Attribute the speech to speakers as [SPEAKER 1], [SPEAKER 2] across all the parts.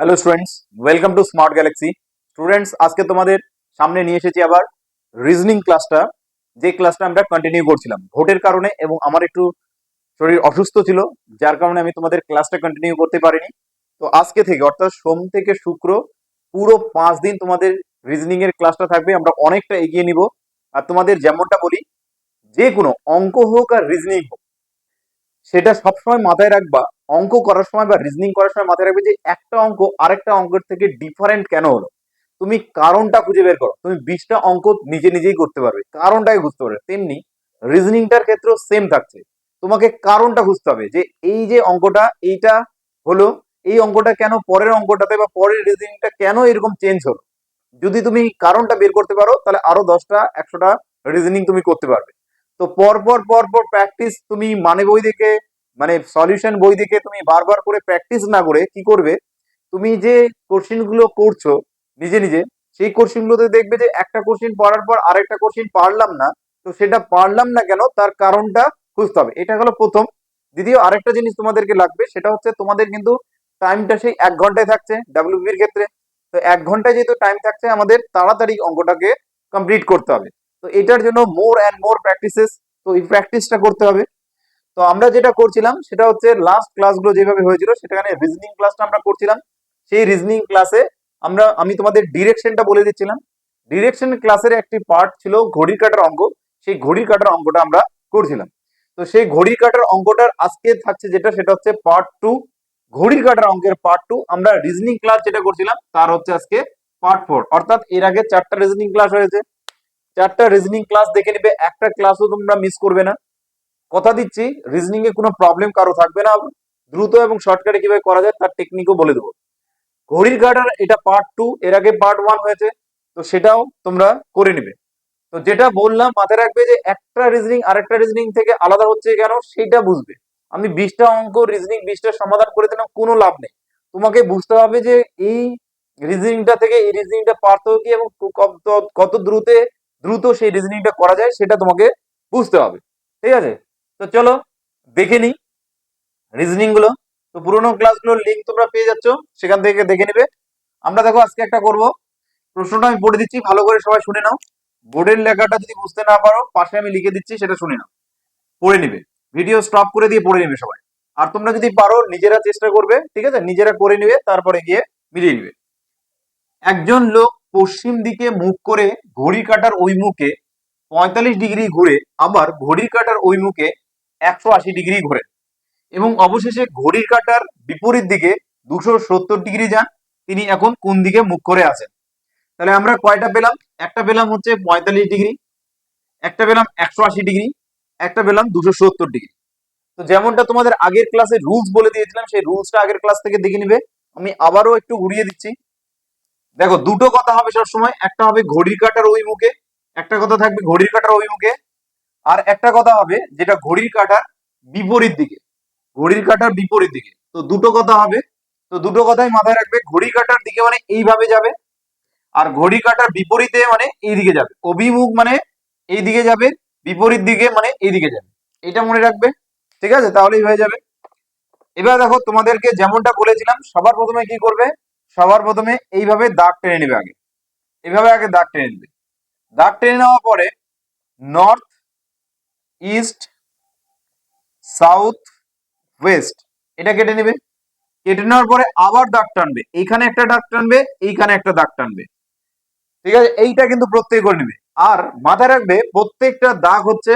[SPEAKER 1] Hello students welcome to Smart Galaxy students আজকে তোমাদের সামনে নিয়ে এসেছি আবার রিজনিং ক্লাসটা যে ক্লাসটা আমরা কন্টিনিউ করছিলাম। ভোটের কারণে এবং আমার একটু শরীর অসুস্থ ছিল, যার কারণে আমি তোমাদের ক্লাসটা কন্টিনিউ করতে পারিনি। তো আজকে থেকে, অর্থাৎ সোম থেকে শুক্র, পুরো পাঁচ দিন তোমাদের রিজনিং এর ক্লাসটা থাকবে। আমরা অনেকটা এগিয়ে নিব। আর তোমাদের যেমনটা বলি, যে কোনো অঙ্ক হোক আর রিজনিং হোক সেটা সবসময় মাথায় রাখবা, অঙ্ক করার সময় বা রিজনিং করার সময় মাথায় রাখবে যে একটা অঙ্ক আরেকটা অঙ্কের থেকে ডিফারেন্ট কেন হলো। তুমি কারণটা খুঁজে বের করো। তুমি বিশটা অঙ্ক নিজে নিজেই করতে পারবে, কারণটাই বুঝতে পারবে। তেমনি রিজনিংটার ক্ষেত্রেও সেম থাকছে। তোমাকে কারণটা খুঁজতে হবে যে এই যে অঙ্কটা, এইটা হলো, এই অঙ্কটা কেন, পরের অঙ্কটাতে বা পরের রিজনিংটা কেন এরকম চেঞ্জ হলো? যদি তুমি কারণটা বের করতে পারো, তাহলে আরও দশটা, একশোটা রিজনিং তুমি করতে পারবে। তো পরপর পরপর প্র্যাকটিস তুমি মানে বই দেখে মানে সলিউশন বই দেখে তুমি বারবার করে প্র্যাকটিস না করে কি করবে? তুমি যে কোশ্চিনগুলো করছ, নিজে নিজে, সেই কোশ্চিন গুলোতে দেখবে যে একটা কোশ্চিন পড়ার পর আরেকটা কোশ্চিন পারলাম না, তো সেটা পারলাম না কেন? তার কারণটা খুঁজতে হবে। এটা হলো প্রথম। দ্বিতীয়, আরেকটা জিনিস তোমাদেরকে লাগবে, সেটা হচ্ছে তোমাদের কিন্তু টাইমটা সেই এক ঘন্টায় থাকছে ডাব্লিউবির ক্ষেত্রে। তো এক ঘন্টায় যেহেতু টাইম থাকছে, আমাদের তাড়াতাড়ি অঙ্কটাকে কমপ্লিট করতে হবে। তো এটার জন্য মোর অ্যান্ড মোর প্র্যাকটিসেস তো এই প্র্যাকটিসটা করতে হবে। তো আমরা যেটা করছিলাম, সেটা হচ্ছে লাস্ট ক্লাসগুলো যেভাবে হয়েছিল, সেখানে রিজনিং ক্লাসটা আমরা করছিলাম। সেই রিজনিং ক্লাসে আমরা, আমি তোমাদের ডিরেকশনটা বলে দিচ্ছিলাম। ডিরেকশন ক্লাসের একটি পার্ট ছিল ঘড়ির কাটার অঙ্ক। সেই ঘড়ির কাটার অঙ্কটা আমরা করছিলাম। তো সেই ঘড়ির কাটার অঙ্কটার আজকে থাকছে যেটা, সেটা হচ্ছে পার্ট টু ঘড়ির কাটার অঙ্কের পার্ট টু আমরা রিজনিং ক্লাস যেটা করছিলাম, তার হচ্ছে আজকে পার্ট ফোর অর্থাৎ এর আগে চারটা রিজনিং ক্লাস হয়েছে। চারটা রিজনিং ক্লাস দেখে নিবে, একটা ক্লাসও তোমরা মিস করবে না। কথা দিচ্ছি রিজনিং এ কোনো প্রবলেম কারও থাকবে না। দ্রুত এবং শর্টকাটে কীভাবে করা যায় তার টেকনিকও বলে দেবো। ঘড়ির কাটার এটা পার্ট টু এর আগে পার্ট ওয়ান হয়েছে, তো সেটাও তোমরা করে নিবে। তো যেটা বললাম, মাথায় রাখবে যে একটা রিজনিং আরেকটা রিজনিং থেকে আলাদা হচ্ছে কেন, সেটা বুঝবে। আমি বিশটা অঙ্ক রিজনিং বিশটা সমাধান করে দিলাম, কোনো লাভ নেই। তোমাকে বুঝতে হবে যে এই রিজনিংটা থেকে, এই রিজনিংটা পার্থক্য কি এবং কত দ্রুত দ্রুত সেই রিজনিংটা করা যায়, সেটা তোমাকে বুঝতে হবে। ঠিক আছে? তো চলো, দেখে নিই রিজনিংগুলো তো পুরোনো ক্লাসগুলোর লিঙ্ক তোমরা পেয়ে যাচ্ছ, সেখান থেকে দেখে নেবে। আমরা দেখো আজকে একটা করব। প্রশ্নটা আমি পড়ে দিচ্ছি, ভালো করে সবাই শুনে নাও। বোর্ডের লেখাটা যদি বুঝতে না পারো, পাশে আমি লিখে দিচ্ছি, সেটা শুনে নাও। পড়ে নিবে। ভিডিও স্টপ করে দিয়ে পড়ে নিবে সবাই। আর তোমরা যদি পারো, নিজেরা চেষ্টা করবে, ঠিক আছে? নিজেরা করে নিবে, তারপরে গিয়ে মিলিয়ে নিবে। একজন লোক পশ্চিম দিকে মুখ করে ঘড়ি কাটার ওই মুখে পঁয়তাল্লিশ ডিগ্রি ঘুরে আবার ঘড়ির কাটার ওই মুখে একশো আশি ডিগ্রি ঘোরে। এবং অবশেষে ঘড়ির কাটার বিপরীত দিকে দুশো সত্তর ডিগ্রি যান, তিনি এখন কোন দিকে মুখ করে আছেন? তাহলে আমরা কয়টা পেলাম? একটা পেলাম হচ্ছে পঁয়তাল্লিশ ডিগ্রি, একটা পেলাম একশো আশি ডিগ্রি, একটা পেলাম দুশো সত্তর ডিগ্রি। তো যেমনটা তোমাদের আগের ক্লাসে রুলস বলে দিয়েছিলাম, সেই রুলসটা আগের ক্লাস থেকে দেখে নিবে। আমি আবারও একটু ঘুরিয়ে দিচ্ছি। দেখো, দুটো কথা হবে সবসময়। একটা হবে ঘড়ির কাটার ওই মুখে একটা কথা থাকবে ঘড়ির কাটার ওই মুখে আর একটা কথা হবে যেটা ঘড়ির কাটার বিপরীত দিকে। ঘড়ির কাটার বিপরীত দিকে। তো দুটো কথা হবে। তো দুটো কথাই মাথায় রাখবে ঘড়ি কাটার দিকে মানে এইভাবে যাবে, আর ঘড়ি কাটার বিপরীতে মানে এই দিকে যাবে। অভিমুখ মানে এই দিকে যাবে, বিপরীত দিকে মানে এই দিকে যাবে। এটা মনে রাখবে, ঠিক আছে? তাহলেই হয়ে যাবে। এবার দেখো, তোমাদেরকে যেমনটা বলেছিলাম, সবার প্রথমে কি করবে? সবার প্রথমে এইভাবে দাগ টেনে নেবে আগে। এইভাবে আগে দাগ টেনে নেবে। দাগ টেনে নেওয়ার পরে নর্থ ইস্ট সাউথ ওয়েস্ট এটা কেটে নেবে। কেটে নেওয়ার পরে আবার দাগ টানবে। এইখানে একটা দাগ টানবে, এইখানে একটা দাগ টানবে। ঠিক আছে? এইটা কিন্তু প্রত্যেক করে নেবে। আর মাথায় রাখবে, প্রত্যেকটা দাগ হচ্ছে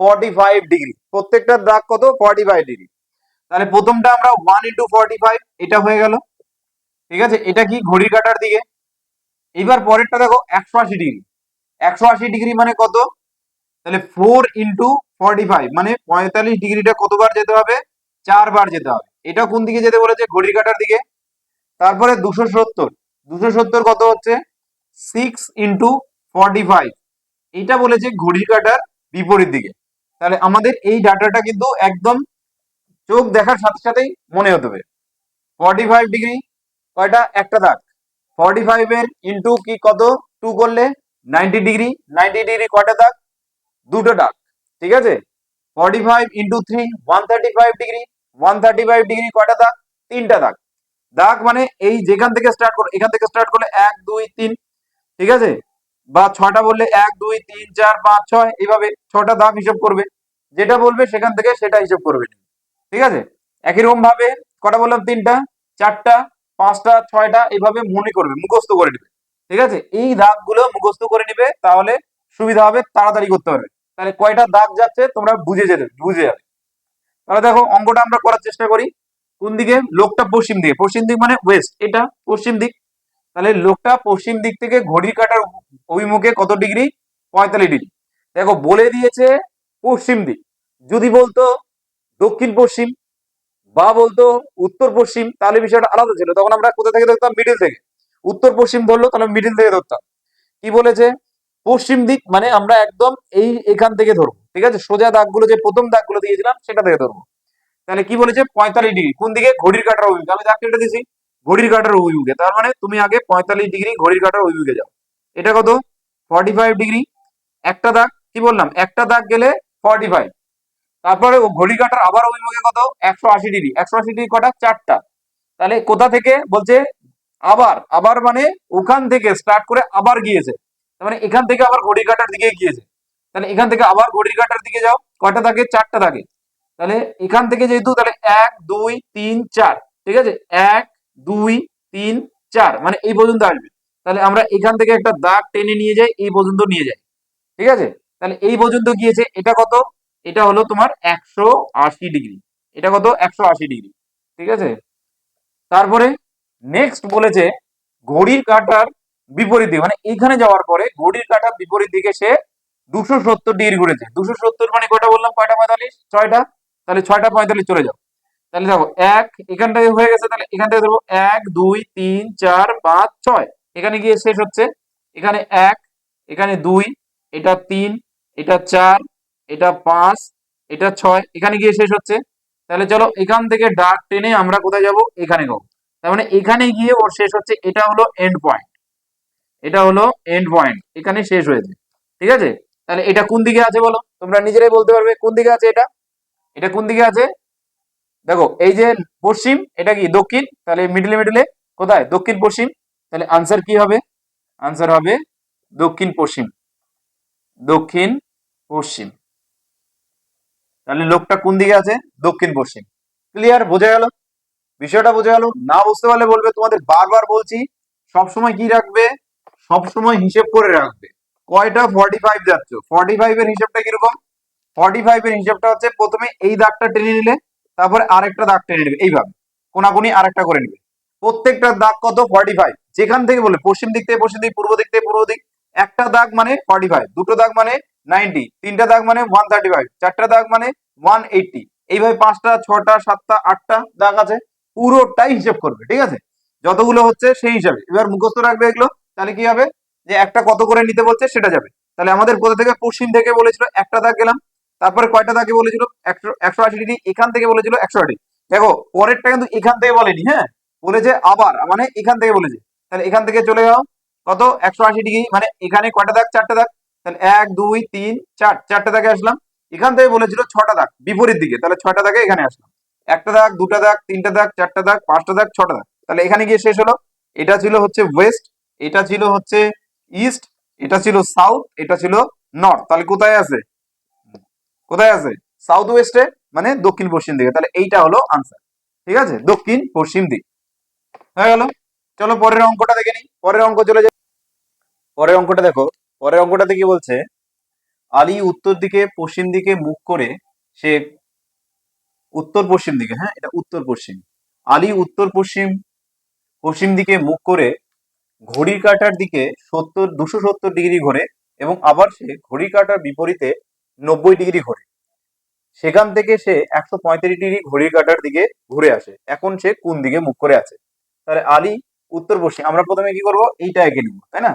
[SPEAKER 1] ফর্টি ফাইভ ডিগ্রি প্রত্যেকটা দাগ কত? ফর্টি ফাইভ ডিগ্রি তাহলে প্রথমটা আমরা ওয়ান ইন্টু ফর্টি ফাইভ এটা হয়ে গেল। ঠিক আছে? এটা কি ঘড়ির কাটার দিকে? এবার পরেরটা দেখো, একশো আশি ডিগ্রি একশো আশি ডিগ্রি মানে কত? তাহলে ফোর ইন্টু ফর্টি ফাইভ মানে পঁয়তাল্লিশ ডিগ্রিটা কতবার যেতে হবে? চারবার যেতে হবে। এটা কোন দিকে যেতে বলেছে? ঘড়ির কাটার দিকে। তারপরে দুশো সত্তর। দুশো সত্তর কত হচ্ছে? সিক্স ইন্টু ফর্টি ফাইভ এটা বলেছে ঘড়ির কাটার বিপরীত দিকে। তাহলে আমাদের এই ডাটাটা কিন্তু একদম চোখ দেখার সাথে সাথেই মনে হতে হবে। ফর্টি ফাইভ ডিগ্রি কয়টা? একটা দাগ। ফর্টি ফাইভ এর ইন্টু কি কত? টু করলে নাইনটি ডিগ্রি নাইনটি ডিগ্রি কয়টা দাগ? দুটো দাগ। ঠিক আছে? Forty five into three one thirty five degree one thirty five degree কয়টা দাগ? তিনটা দাগ। দাগ মানে এই যেখান থেকে স্টার্ট করো, এখান থেকে স্টার্ট করলে এক, দুই, তিন। ঠিক আছে? বা ছটা বললে এক, দুই, তিন, চার, পাঁচ, ছয়, এইভাবে ছটা দাগ হিসাব করবে। যেটা বলবে সেখান থেকে সেটা হিসাব করবে। ঠিক আছে? একই রকম ভাবে কটা বললাম? তিনটা, চারটা পাঁচটা, ছয়টা এইভাবে মনে করবে, মুখস্থ করে নেবে। ঠিক আছে? এই দাগগুলো মুখস্থ করে নেবে, তাহলে সুবিধা হবে, তাড়াতাড়ি করতে পারবে। তাহলে কয়টা দাগ যাচ্ছে তোমরা বুঝে যেতে, বুঝে যাবে। তাহলে দেখো, অঙ্কটা আমরা করার চেষ্টা করি। কোন দিকে? লোকটা পশ্চিম দিকে। পশ্চিম দিক মানে ওয়েস্ট এটা পশ্চিম দিক। তাহলে লোকটা পশ্চিম দিক থেকে ঘড়ির কাটার অভিমুখে কত ডিগ্রি? পঁয়তাল্লিশ ডিগ্রি। দেখো, বলে দিয়েছে পশ্চিম দিক। যদি বলতো দক্ষিণ পশ্চিম বা বলতো উত্তর পশ্চিম, তাহলে বিষয়টা আলাদা ছিল। তখন আমরা কোথা থেকে ধরতাম? মিডিল থেকে। উত্তর পশ্চিম ধরলো, তাহলে মিডিল থেকে ধরতাম। কি বলেছে? পশ্চিম দিক মানে আমরা একদম এই এখান থেকে ধরবো, ঠিক আছে? সোজা দাগগুলো, যে প্রথম দাগগুলো দিয়েছিলাম, সেটা থেকে ধরবো। তাহলে কি বলেছে? পঁয়তাল্লিশ ডিগ্রি। কোন দিকে? ঘড়ির কাটার অভিমুখে। আমি দাগ কেটে দিয়েছি ঘড়ির কাটার অভিমুখে। তার মানে তুমি আগে পঁয়তাল্লিশ ডিগ্রি ঘড়ির কাটার অভিমুখে যাও। এটা কত? Forty five degree. একটা দাগ, কি বললাম? একটা দাগ গেলে ফর্টি ফাইভ তারপরে ঘড়ি কাটার আবার অভিমুখে কত? একশো আশি ডিগ্রি। একশো আশি ডিগ্রি কটা? চারটা। তাহলে কোথা থেকে? বলছে আবার। আবার মানে ওখান থেকে স্টার্ট করে আবার গিয়েছে। মানে এখান থেকে আবার ঘড়ি কাটার দিকে গিয়েছে। তাহলে এখান থেকে আবার ঘড়ির কাটার দিকে যাও। কয়টা থাকে? চারটা থাকে। তাহলে এখান থেকে যেহেতু তাহলে এক, দুই, তিন, চার। ঠিক আছে? এক, দুই, তিন, চার। মানে এই পর্যন্ত আসবে। তাহলে আমরা এখান থেকে একটা দাগ টেনে নিয়ে যাই, এই পর্যন্ত নিয়ে যাই। ঠিক আছে? তাহলে এই পর্যন্ত গিয়েছে। এটা কত? এটা হলো তোমার একশো আশি ডিগ্রি। এটা কত? একশো আশি ডিগ্রি। ঠিক আছে? তারপরে নেক্সট বলেছে ঘড়ির কাঁটার বিপরীত দিকে। মানে এখানে যাওয়ার পরে ঘড়ির কাঁটার বিপরীত দিকে সে দুশো সত্তর ডিগ্রি ঘুরেছে। দুশো সত্তর মানে কয়টা বললাম? কয়টা পঁয়তাল্লিশ? ছয়টা? তাহলে ছয়টা পঁয়তাল্লিশ চলে যাও। তাহলে দেখো, এক এখান থেকে হয়ে গেছে, তাহলে এখান থেকে ধরবো এক, দুই, তিন, চার, পাঁচ, ছয়। এখানে গিয়ে শেষ হচ্ছে। এখানে এক, এখানে দুই, এটা তিন, এটা চার এটা পাঁচ, এটা ছয়, এখানে গিয়ে শেষ হচ্ছে। তাহলে চলো এখান থেকে ডাক টেনে আমরা কোথায় যাব? এখানে যাব তার মানে এখানে গিয়ে ওর শেষ হচ্ছে, এটা হলো এন্ড পয়েন্ট এটা হলো এন্ড পয়েন্ট এখানে শেষ হয়েছে। ঠিক আছে? তাহলে এটা কোন দিকে আছে বলো? তোমরা নিজেরাই বলতে পারবে, কোন দিকে আছে এটা? এটা কোন দিকে আছে? দেখো, এই যে পশ্চিম, এটা কি? দক্ষিণ? তাহলে মিডলে মিডলে কোথায়? দক্ষিণ পশ্চিম। তাহলে আনসার কি হবে? আনসার হবে দক্ষিণ পশ্চিম। দক্ষিণ পশ্চিম। তাহলে লোকটা কোন দিকে আছে? দক্ষিণ পশ্চিম। ক্লিয়ার বোঝা গেল? বিষয়টা বোঝা গেল? না বুঝতে পারলে বলবে, তোমাদের বারবার বলছি, সবসময় কি রাখবে? সবসময় হিসেব করে রাখবে। কয়টা? ফর্টি ফাইভ যাচ্ছ। ফর্টি ফাইভ এর হিসাবটা কীরকম? ফর্টি ফাইভ এর হিসাবটা হচ্ছে, প্রথমে এই দাগটা টেনে নিলে, তারপরে আরেকটা দাগ টেনে নেবে। এইভাবে। কোনাকুনি আরেকটা করে নেবে। প্রত্যেকটা দাগ কত? ফর্টি ফাইভ যেখান থেকে বলে, পশ্চিম দিক থেকে পশ্চিম দিক, পূর্ব দিক থেকে পূর্ব দিক, একটা দাগ মানে ফর্টি ফাইভ দুটো দাগ মানে নাইনটি। তিনটা দাগ মানে ওয়ান থার্টি ফাইভ চারটা দাগ মানে ওয়ান এইটটি এইভাবে পাঁচটা, ছটা, সাতটা, আটটা দাগ আছে, পুরোটাই হিসেব করবে, ঠিক আছে? যতগুলো হচ্ছে সেই হিসাবে। এবার মুখস্থ রাখবে এগুলো, তাহলে কি হবে? যে একটা কত করে নিতে বলছে সেটা যাবে। তাহলে আমাদের কোথা থেকে? পশ্চিম থেকে বলেছিল একটা দাগ গেলাম, তারপরে কয়টা দাগে বলেছিল? একশো একশো আশি ডিগ্রি, এখান থেকে বলেছিল একশো আশি দেখো, পরেরটা কিন্তু এখান থেকে বলেনি হ্যাঁ? বলেছে আবার মানে এখান থেকে বলেছে। তাহলে এখান থেকে চলে যাও, কত? একশো আশি ডিগ্রি মানে এখানে কয়টা দাগ? চারটা দাগ? তাহলে এক, দুই, তিন, চার, চারটা দাগে আসলাম। এখান থেকে বলেছিল ছটা দাগ, বিপরীত দিকে। তাহলে ছয়টা দাগে এখানে আসলাম। একটা দাগ, দুটা দাগ, তিনটা দাগ, চারটা দাগ, পাঁচটা দাগ, ছটা দাগ। তাহলে এখানে গিয়ে শেষ হলো। এটা ছিল হচ্ছে ওয়েস্ট, এটা ছিল হচ্ছে ইস্ট, এটা ছিল সাউথ, এটা ছিল নর্থ। তাহলে কোথায় আছে? কোথায় আছে? সাউথ ওয়েস্টে মানে দক্ষিণ পশ্চিম দিকে। তাহলে এইটা হলো আনসার। ঠিক আছে? দক্ষিণ পশ্চিম দিক। হয়ে গেল। চলো পরের অঙ্কটা দেখে নিই। পরের অঙ্ক চলে যাই। পরের অঙ্কটা দেখো। পরের অঙ্কটাতে কি বলছে? আলী উত্তর দিকে, পশ্চিম দিকে মুখ করে সে উত্তর পশ্চিম দিকে হ্যাঁ এটা উত্তর পশ্চিম। আলী উত্তর পশ্চিম পশ্চিম দিকে মুখ করে ঘড়ির কাঁটার দিকে সত্তর, দুশো সত্তর ডিগ্রি ঘোরে এবং আবার সে ঘড়ির কাটার বিপরীতে নব্বই ডিগ্রি ঘোরে। সেখান থেকে সে একশো পঁয়ত্রিশ ডিগ্রি ঘড়ির কাটার দিকে ঘুরে আসে। এখন সে কোন দিকে মুখ করে আছে? তাহলে আলী উত্তর পশ্চিম, আমরা প্রথমে কি করব? এইটা এঁকে নেব, তাই না?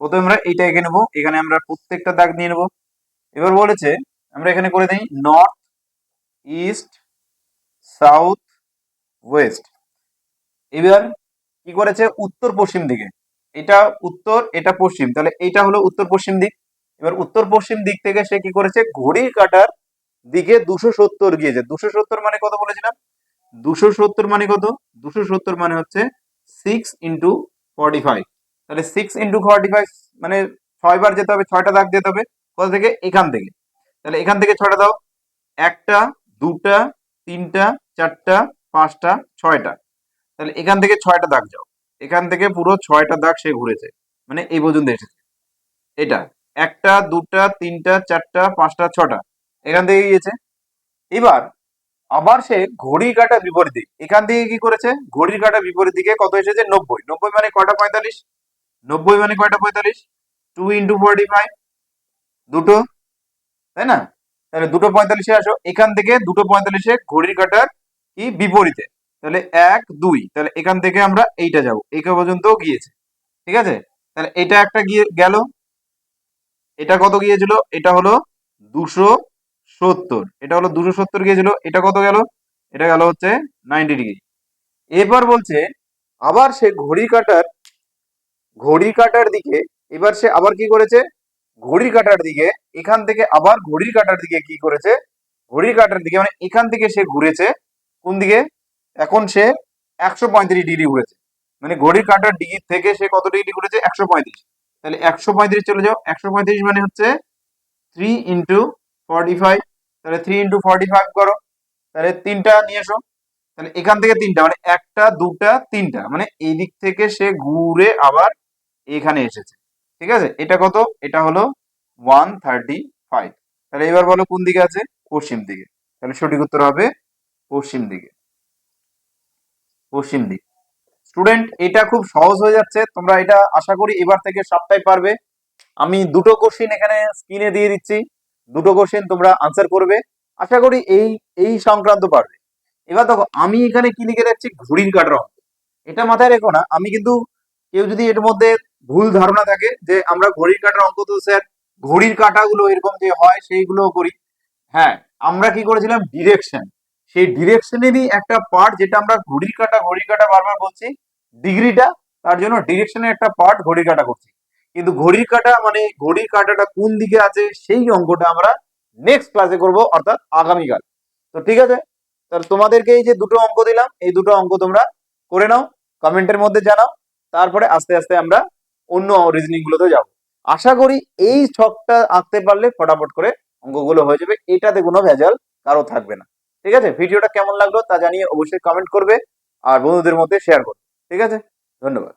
[SPEAKER 1] প্রথমে আমরা এইটা এঁকে নেব। এখানে আমরা প্রত্যেকটা দাগ নিয়ে নেব। এবার বলেছে, আমরা এখানে করে দিই নর্থ ইস্ট সাউথ ওয়েস্ট এবার কি করেছে? উত্তর পশ্চিম দিকে। এটা উত্তর, এটা পশ্চিম। তাহলে এইটা হলো উত্তর পশ্চিম দিক। এবার উত্তর পশ্চিম দিক থেকে সে কি করেছে? ঘড়ির কাটার দিকে দুশো সত্তর গিয়েছে। দুশো সত্তর মানে কত বলেছিলাম? দুশো সত্তর মানে কত? দুশো সত্তর মানে হচ্ছে সিক্স ইন্টু ফর্টি ফাইভ তাহলে সিক্স ইন্টু ফর্টি ফাইভ মানে ছয় বার যেতে হবে, ছয়টা দাগ যেতে হবে কোথা থেকে? এখান থেকে। তাহলে এখান থেকে ছয়টা দাও। একটা, দুটা, তিনটা, চারটা, পাঁচটা, ছয়টা। তাহলে এখান থেকে ছয়টা দাগ যাও। এখান থেকে পুরো ছয়টা দাগ সে ঘুরেছে। মানে এই পর্যন্ত এসেছে। এটা। একটা, দুটা, তিনটা, চারটা, পাঁচটা, ছটা। এখান থেকে গিয়েছে? এবার আবার সে ঘড়ির কাটা বিপরীত। দিক এখান থেকে কি করেছে? ঘড়ির কাটা বিপরীত দিকে কত এসেছে? নব্বই। নব্বই মানে কয়টা? পঁয়তাল্লিশ। নব্বই মানে কয়টা? পঁয়তাল্লিশ? টু ইন্টু ফোরটি ফাইভ দুটো? তাই না? তাহলে দুটো পঁয়তাল্লিশে আসো। এখান থেকে দুটো পঁয়তাল্লিশে ঘড়ির কাটার কি? বিপরীতে। তাহলে এক, দুই। তাহলে এখান থেকে আমরা এইটা যাব। এইটা পর্যন্ত গিয়েছে। ঠিক আছে? তাহলে এটা একটা গিয়ে গেল। এটা কত গিয়েছিল? এটা হলো দুশো সত্তর। এটা হলো দুশো সত্তর গিয়েছিল। এটা কত গেল? এটা গেল হচ্ছে নাইনটি ডিগ্রি এবার বলছে, আবার সে ঘড়ি কাটার ঘড়ি কাটার দিকে, এবার সে আবার কি করেছে? ঘড়ির কাটার দিকে, এখান থেকে আবার ঘড়ির কাটার দিকে কি করেছে? ঘড়ির কাটার দিকে মানে এখান থেকে সে ঘুরেছে, কোন দিকে? এখন সে একশো পঁয়ত্রিশ ডিগ্রি ঘুরেছে। মানে ঘড়ির কাটার ডিগ্রি থেকে সে কত ডিগ্রি ঘুরেছে? একশো পঁয়ত্রিশ। তাহলে একশো পঁয়ত্রিশ চলে যাও। একশো পঁয়ত্রিশ মানে হচ্ছে থ্রি ইন্টু ফর্টি ফাইভ তাহলে থ্রি ইন্টু ফর্টি ফাইভ করো। তাহলে তিনটা নিয়ে এসো। তাহলে এখান থেকে তিনটা মানে একটা, দুটা, তিনটা। মানে এই দিক থেকে সে ঘুরে আবার এখানে এসেছে। ঠিক আছে? এটা কত? এটা হলো ওয়ান থার্টি ফাইভ তাহলে এবার বলো কোন দিকে আছে? পশ্চিম দিকে। তাহলে সঠিক উত্তর হবে পশ্চিম দিকে। পশ্চিম দিক। স্টুডেন্ট এটা খুব সহজ হয়ে যাচ্ছে। তোমরা এটা আশা করি এবার থেকে সবটাই পারবে। আমি দুটো কোশ্চিন এখানে স্ক্রিনে দিয়ে দিচ্ছি। দুটো কোশ্চেন তোমরা আনসার করবে। আশা করি এই এই সংক্রান্ত পারবে। এবার দেখো, আমি এখানে কি লিখে রাখছি ঘুড়ির কাটার অঙ্ক এটা মাথায় রেখো না। আমি কিন্তু কেউ যদি এর মধ্যে ভুল ধারণা থাকে যে আমরা ঘড়ির কাটার অঙ্ক তো স্যার ঘড়ির কাটাগুলো এরকম যে হয় সেইগুলো করি। হ্যাঁ আমরা কি করেছিলাম? ডিরেকশন সেই ডিরেকশনেরই একটা পার্ট যেটা আমরা ঘড়ির কাটা ঘড়ির কাটা বারবার বলছি, ডিগ্রিটা, তার জন্য ডিরেকশনের একটা পার্ট ঘড়ির কাটা করছি। কিন্তু ঘড়ির কাটা মানে ঘড়ির কাটাটা কোন দিকে আছে সেই অঙ্কটা আমরা নেক্সট ক্লাসে করব, অর্থাৎ আগামীকাল। তো ঠিক আছে? তাহলে তোমাদেরকে এই যে দুটো অঙ্ক দিলাম, এই দুটো অঙ্ক তোমরা করে নাও কমেন্টের মধ্যে জানাও, তারপরে আস্তে আস্তে আমরা অন্য রিজনিং গুলোতে যাব। আশা করি এই ছকটা আঁকতে পারলে ফটাফট করে অঙ্কগুলো হয়ে যাবে। এটাতে কোনো ভেজাল কারও থাকবে না। ঠিক আছে? ভিডিওটা কেমন লাগল তা জানিয়ে অবশ্যই কমেন্ট করবে আর বন্ধুদের মধ্যে শেয়ার করবে। ঠিক আছে? ধন্যবাদ।